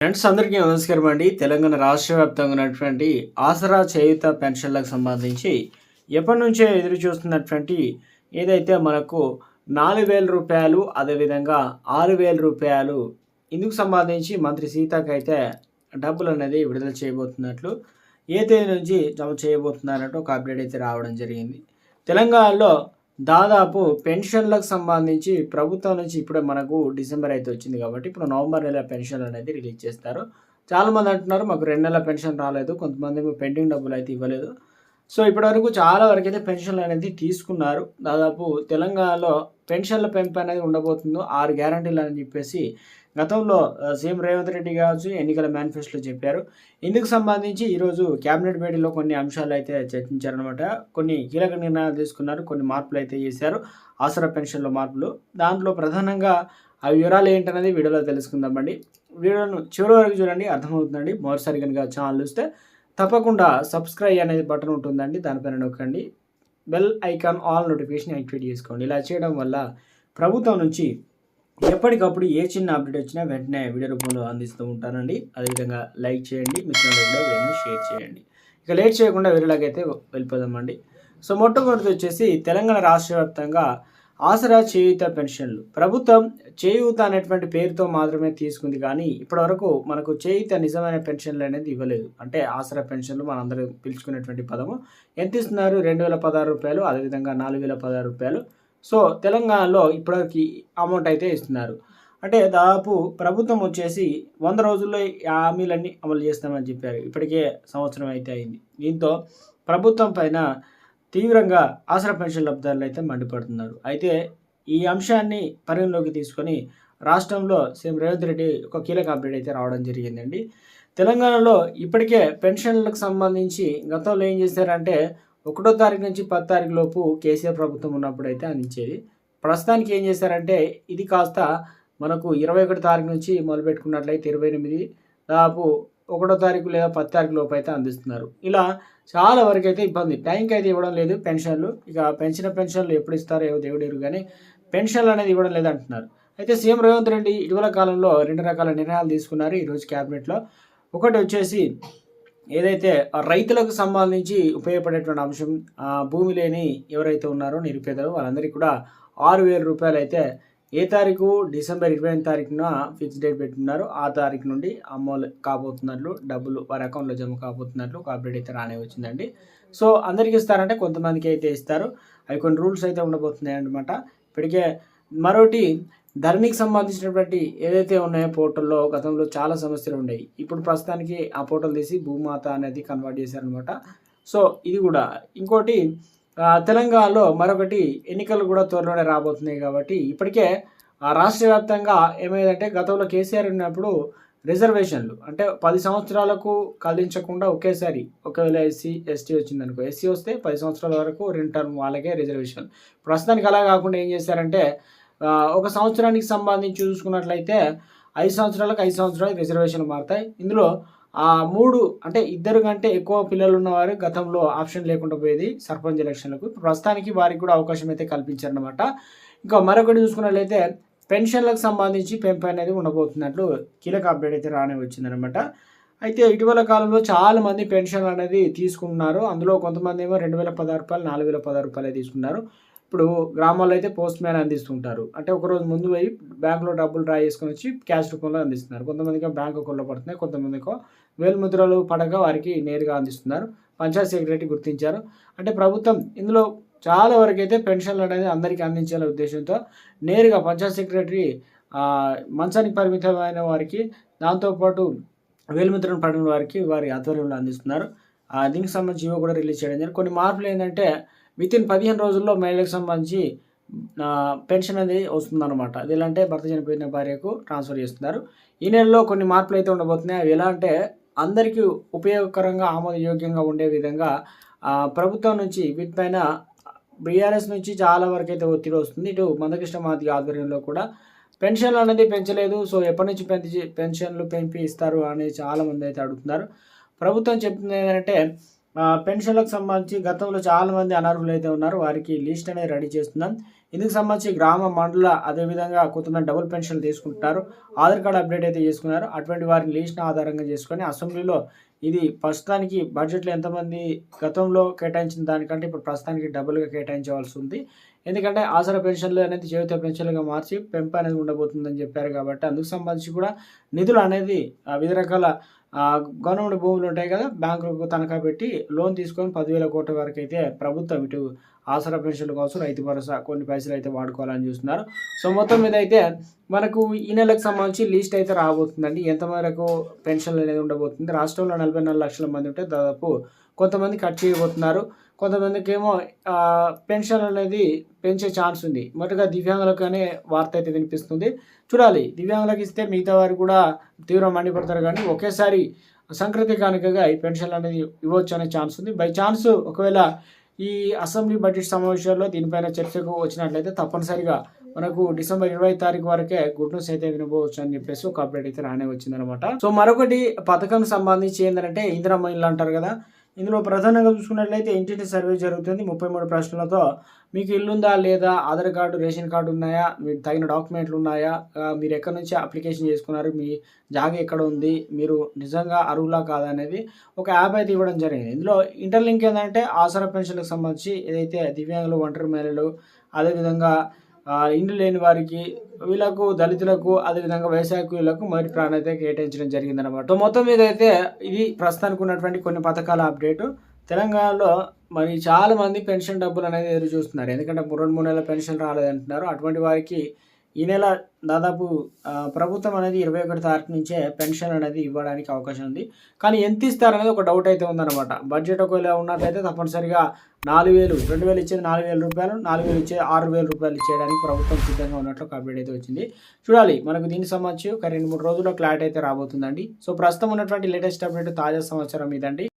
Friends అందరికీ నమస్కారం అండి. తెలంగాణ రాష్ట్ర వ్యాప్తంగా ఉన్నటువంటి ఆసరా చేయుత పెన్షన్లకు సంబంధించి ఎప్పటి నుంచే ఎదురు చూస్తున్నటువంటి ఏదైతే మనకు నాలుగు వేల రూపాయలు అదేవిధంగా ఆరు వేల రూపాయలు ఇందుకు సంబంధించి మంత్రి సీతకైతే డబ్బులు అనేది విడుదల చేయబోతున్నట్లు ఏ తేదీ నుంచి జమ చేయబోతున్నారంటూ ఒక అప్డేట్ అయితే రావడం జరిగింది. తెలంగాణలో దాదాపు పెన్షన్లకు సంబంధించి ప్రభుత్వం నుంచి ఇప్పుడే మనకు డిసెంబర్ అయితే వచ్చింది కాబట్టి ఇప్పుడు నవంబర్ నెల పెన్షన్ అనేది రిలీజ్ చేస్తారు. చాలామంది అంటున్నారు మాకు రెండు నెలల పెన్షన్ రాలేదు కొంతమంది పెండింగ్ డబ్బులు అయితే ఇవ్వలేదు. సో ఇప్పటివరకు చాలా వరకు అయితే పెన్షన్లు అనేది తీసుకున్నారు. దాదాపు తెలంగాణలో పెన్షన్ల పెంపు అనేది ఉండబోతుందో ఆరు గ్యారంటీలు అని చెప్పేసి గతంలో సీఎం రేవంత్ రెడ్డి కావచ్చు ఎన్నికల మేనిఫెస్టోలో చెప్పారు. ఇందుకు సంబంధించి ఈరోజు కేబినెట్ భేటీలో కొన్ని అంశాలు అయితే చర్చించారనమాట కొన్ని కీలక నిర్ణయాలు తీసుకున్నారు కొన్ని మార్పులు అయితే చేశారు. ఆసరా పెన్షన్లో మార్పులు. దాంట్లో ప్రధానంగా ఆ వివరాలు ఏంటనేది వీడియోలో తెలుసుకుందామండి వీడియోను చివరి వరకు చూడండి అర్థమవుతుందండి. మరోసారి కనుక ఛానల్ చూస్తే తప్పకుండా సబ్స్క్రైబ్ అనేది బటన్ ఉంటుందండి దానిపైన నొక్కండి. Bell icon all notification activate చేసుకోండి. ఇలా చేయడం వల్ల ప్రభుత్వం నుంచి ఎప్పటికప్పుడు ఏ చిన్న అప్డేట్ వచ్చినా వెంటనే వీడియో రూపంలో అందిస్తూ ఉంటానండి. అదేవిధంగా లైక్ చేయండి మిత్రులకు కూడా వీడియోని షేర్ చేయండి. ఇక లేట్ చేయకుండా వీడియోలాగైతే వెళ్ళిపోదామండి. సో మొట్టమొదటి వచ్చేసి తెలంగాణ రాష్ట్ర వ్యాప్తంగా ఆసరా చేయూత పెన్షన్లు. ప్రభుత్వం చేయూత అనేటువంటి పేరుతో మాత్రమే తీసుకుంది కానీ ఇప్పటివరకు మనకు చేయూత నిజమైన పెన్షన్లు అనేది ఇవ్వలేదు. అంటే ఆసరా పెన్షన్లు మనందరూ పిలుచుకునేటువంటి పదము. ఎంత ఇస్తున్నారు? రెండు వేల పదహారు రూపాయలు అదేవిధంగా నాలుగు వేల పదహారు రూపాయలు. సో తెలంగాణలో ఇప్పటివరకు అమౌంట్ అయితే ఇస్తున్నారు. అంటే దాదాపు ప్రభుత్వం వచ్చేసి వంద రోజుల్లో హామీలన్నీ అమలు చేస్తామని చెప్పారు. ఇప్పటికే సంవత్సరం అయితే అయింది. దీంతో ప్రభుత్వం పైన తీవ్రంగా ఆసరా పెన్షన్ లబ్ధిదారులు అయితే మండిపడుతున్నారు. అయితే ఈ అంశాన్ని పరిగణలోకి తీసుకొని రాష్ట్రంలో సీఎం రేవంత్ రెడ్డి ఒక కీలక అప్డేట్ అయితే రావడం జరిగిందండి. తెలంగాణలో ఇప్పటికే పెన్షన్లకు సంబంధించి గతంలో ఏం చేశారంటే ఒకటో తారీఖు నుంచి పది తారీఖు లోపు కేసీఆర్ ప్రభుత్వం ఉన్నప్పుడు అయితే అందించేది. ప్రస్తుతానికి ఏం చేశారంటే ఇది కాస్త మనకు ఇరవై ఒకటి తారీఖు నుంచి మొదలుపెట్టుకున్నట్లయితే ఇరవై ఎనిమిది దాదాపు ఒకటో తారీఖు లేదా పది తారీఖు లోపు అయితే అందిస్తున్నారు. ఇలా చాలా వరకు అయితే ఇబ్బంది. టైంకి అయితే ఇవ్వడం లేదు పెన్షన్లు. ఇక పెన్షన్ పెన్షన్లు ఎప్పుడు ఇస్తారో ఏవో దేవుడేరు కానీ పెన్షన్లు అనేది ఇవ్వడం లేదు అంటున్నారు. అయితే సీఎం రేవంత్ రెడ్డి ఇటీవల కాలంలో రెండు రకాల నిర్ణయాలు తీసుకున్నారు ఈరోజు క్యాబినెట్లో. ఒకటి వచ్చేసి ఏదైతే ఆ రైతులకు సంబంధించి ఉపయోగపడేటువంటి అంశం భూమి లేని ఎవరైతే ఉన్నారో నిరుపేదలు వాళ్ళందరికీ కూడా ఆరు వేల రూపాయలు అయితే ఏ తారీఖు? డిసెంబర్ ఇరవై ఐదు తారీఖున ఫిక్స్ డేట్ పెట్టుకున్నారు ఆ తారీఖు నుండి అమలు కాబోతున్నట్లు డబ్బులు వారి అకౌంట్లో జమ కాబోతున్నట్లు కార్పొరేట్ అయితే రానే వచ్చిందండి. సో అందరికీ ఇస్తారంటే కొంతమందికి అయితే ఇస్తారు. అవి కొన్ని రూల్స్ అయితే ఉండబోతున్నాయి అనమాట ఇప్పటికే మరోటి ధరణికి సంబంధించినటువంటి ఏదైతే ఉన్నాయో పోర్టల్లో గతంలో చాలా సమస్యలు ఉన్నాయి ఇప్పుడు ప్రస్తుతానికి ఆ పోర్టల్ తీసి భూమాత అనేది కన్వర్ట్ చేశారనమాట సో ఇది కూడా. ఇంకోటి తెలంగాణలో మరొకటి ఎన్నికలు కూడా త్వరలోనే రాబోతున్నాయి కాబట్టి ఇప్పటికే ఆ రాష్ట్ర వ్యాప్తంగా ఏమైందంటే గతంలో కేసీఆర్ ఉన్నప్పుడు రిజర్వేషన్లు అంటే పది సంవత్సరాలకు కదిలించకుండా ఒకేసారి ఒకవేళ ఎస్సీ ఎస్టీ వచ్చిందనుకో ఎస్సీ వస్తే పది సంవత్సరాల వరకు రెండు టర్మ్ వాళ్ళకే రిజర్వేషన్. ప్రస్తుతానికి అలా కాకుండా ఏం చేశారంటే ఒక సంవత్సరానికి సంబంధించి చూసుకున్నట్లయితే ఐదు సంవత్సరాలకు ఐదు సంవత్సరాలకు రిజర్వేషన్లు మారుతాయి. ఇందులో మూడు అంటే ఇద్దరు కంటే ఎక్కువ పిల్లలు ఉన్నవారు గతంలో ఆప్షన్ లేకుండా పోయేది సర్పంచ్ ఎలక్షన్లకు. ప్రస్తుతానికి వారికి కూడా అవకాశం అయితే కల్పించారనమాట ఇంకా మరొకటి చూసుకున్నట్లయితే పెన్షన్లకు సంబంధించి పెంపు అనేది ఉండబోతున్నట్లు కీలక అప్డేట్ అయితే రానే వచ్చిందనమాట అయితే ఇటీవల కాలంలో చాలా మంది పెన్షన్ అనేది తీసుకున్నారు అందులో కొంతమంది ఏమో రెండు వేల పదహారు రూపాయలు నాలుగు వేల పదహారు రూపాయలు తీసుకున్నారు. ఇప్పుడు గ్రామాల్లో అయితే పోస్ట్ మ్యాన్ అందిస్తుంటారు. అంటే ఒకరోజు ముందు పోయి బ్యాంకులో డబ్బులు డ్రా చేసుకొని వచ్చి క్యాష్ రూపంలో అందిస్తున్నారు. కొంతమందికి బ్యాంక్ అకౌంట్లో పడుతున్నాయి కొంతమందికి వేలుముద్రలు పడక వారికి నేరుగా అందిస్తున్నారు. పంచాయత్ సెక్రటరీ గుర్తించారు. అంటే ప్రభుత్వం ఇందులో చాలా వరకు అయితే పెన్షన్లు అనేది అందరికీ అందించాలనే ఉద్దేశంతో నేరుగా పంచాయత్ సెక్రటరీ మంచానికి పరిమితమైన వారికి దాంతోపాటు వేలుముద్రను పడిన వారికి వారి ఆధ్వర్యంలో అందిస్తున్నారు. ఆ, దీనికి సంబంధించి ఇవో కూడా రిలీజ్ చేయడం జరిగింది. కొన్ని మార్పులు ఏంటంటే విత్ ఇన్ పదిహేను రోజుల్లో మహిళలకు సంబంధించి పెన్షన్ అనేది వస్తుందన్నమాట. అది ఎలా అంటే భర్త చనిపోయిన భార్యకు ట్రాన్స్ఫర్ చేస్తున్నారు. ఈ నెలలో కొన్ని మార్పులు అయితే ఉండబోతున్నాయి. అవి ఎలా అంటే అందరికీ ఉపయోగకరంగా ఆమోదయోగ్యంగా ఉండే విధంగా ప్రభుత్వం నుంచి వీటిపైన బీఆర్ఎస్ నుంచి చాలా వరకు అయితే ఒత్తిడి వస్తుంది. ఇటు మందకృష్ణ మాదిగ ఆధ్వర్యంలో కూడా పెన్షన్లు అనేది పెంచలేదు. సో ఎప్పటి నుంచి పెంచి పెన్షన్లు పెంపి ఇస్తారు అని చాలామంది అయితే అడుగుతున్నారు. ప్రభుత్వం చెప్తుంది ఏంటంటే పెన్షన్లకు సంబంధించి గతంలో చాలామంది అనర్హులు అయితే ఉన్నారు. వారికి లిస్ట్ అనేది రెడీ చేస్తున్నాం. ఇందుకు సంబంధించి గ్రామ మండల అదేవిధంగా కొంతమంది డబుల్ పెన్షన్లు తీసుకుంటున్నారు. ఆధార్ కార్డు అప్డేట్ అయితే చేసుకున్నారు. అటువంటి వారిని లిస్ట్ను ఆధారంగా చేసుకొని అసెంబ్లీలో ఇది ప్రస్తుతానికి బడ్జెట్లో ఎంతమంది గతంలో కేటాయించిన దానికంటే ఇప్పుడు ప్రస్తుతానికి డబుల్గా కేటాయించవలసి ఉంది. ఎందుకంటే ఆసరా పెన్షన్లు అనేది జీవిత పెన్షన్లుగా మార్చి పెంపు అనేది ఉండబోతుందని చెప్పారు కాబట్టి అందుకు సంబంధించి కూడా నిధులు అనేది వివిధ రకాల గవర్నమెంట్ భూములు ఉంటాయి కదా బ్యాంకులకు తనఖా పెట్టి లోన్ తీసుకొని పదివేల కోట్ల వరకు అయితే ప్రభుత్వం ఇటు ఆసరా పెన్షన్ల కోసం రైతు భరోసా కొన్ని పైసలు అయితే వాడుకోవాలని చూస్తున్నారు. సో మొత్తం మీద అయితే మనకు ఈ నెలకు సంబంధించి లిస్ట్ అయితే రాబోతుందండి. ఎంతవరకు పెన్షన్లు అనేది ఉండబోతుంది? రాష్ట్రంలో నలభై నాలుగు లక్షల మంది ఉంటే దాదాపు కొంతమంది కట్ చేయబోతున్నారు. కొంతమందికి ఏమో పెన్షన్ అనేది పెంచే ఛాన్స్ ఉంది. మొదటగా దివ్యాంగులకు అనే వార్త అయితే వినిపిస్తుంది. చూడాలి దివ్యాంగులకు ఇస్తే మిగతా వారు కూడా తీవ్ర మండిపడతారు కానీ ఒకేసారి సంక్రాంతి కానుకగా ఈ పెన్షన్లు అనేది ఇవ్వచ్చు అనే ఛాన్స్ ఉంది. బై ఛాన్స్ ఒకవేళ ఈ అసెంబ్లీ బడ్జెట్ సమావేశాల్లో దీనిపైన చర్చకు వచ్చినట్లయితే తప్పనిసరిగా మనకు డిసెంబర్ ఇరవై తారీఖు వరకే గుడ్ న్యూస్ అయితే వినబోవచ్చు అని చెప్పేసి ఒక అప్డేట్ అయితే రానే వచ్చిందనమాట. సో మరొకటి పథకం సంబంధించి ఏంటంటే ఇందిరమ్మ ఇల్లు అంటారు కదా ఇందులో ప్రధానంగా చూసుకున్నట్లయితే ఇంటింటి సర్వే జరుగుతుంది. ముప్పై మూడు ప్రశ్నలతో మీకు ఇల్లుందా లేదా? ఆధార్ కార్డు రేషన్ కార్డు ఉన్నాయా? మీకు తగిన డాక్యుమెంట్లు ఉన్నాయా? మీరు ఎక్కడి నుంచి అప్లికేషన్ చేసుకున్నారు? మీ జాగా ఎక్కడ ఉంది? మీరు నిజంగా అర్హులా కాదా అనేది ఒక యాప్ అయితే ఇవ్వడం జరిగింది. ఇందులో ఇంటర్లింక్ ఏంటంటే ఆసరా పెన్షన్లకు సంబంధించి ఏదైతే దివ్యాంగులు ఒంటరి మహిళలు అదేవిధంగా ఇండ్లు లేని వారికి వీళ్ళకు దళితులకు అదేవిధంగా వ్యవసాయ కూలీలకు మొదటి ప్రాణం కేటాయించడం జరిగిందనమాట మొత్తం మీద అయితే ఇది ప్రస్తుతానికి ఉన్నటువంటి కొన్ని పథకాల అప్డేటు. తెలంగాణలో మరి చాలా మంది పెన్షన్ డబ్బులు అనేది ఎదురు చూస్తున్నారు. ఎందుకంటే రెండు మూడు నెలల పెన్షన్ రాలేదంటున్నారు. అటువంటి వారికి ఈ నెల దాదాపు ప్రభుత్వం అనేది ఇరవై ఒకటి తారీఖు నుంచే పెన్షన్ అనేది ఇవ్వడానికి అవకాశం ఉంది. కానీ ఎంత ఇస్తారనేది ఒక డౌట్ అయితే ఉందన్నమాట. బడ్జెట్ ఒకవేళ ఉన్నట్లయితే తప్పనిసరిగా నాలుగు వేలు రెండు వేలు ఇచ్చేది నాలుగు వేల రూపాయలు నాలుగు వేలు ఇచ్చేది ఆరు వేల రూపాయలు ఇచ్చేయడానికి ప్రభుత్వం సిద్ధంగా ఉన్నట్లు ఒక అప్డేట్ అయితే వచ్చింది. చూడాలి మనకు దీనికి సంబంధించి ఒక రెండు మూడు రోజుల్లో క్లారిటీ అయితే రాబోతుందండి. సో ప్రస్తుతం ఉన్నటువంటి లేటెస్ట్ అప్డేట్ తాజా సమాచారం ఇదండి.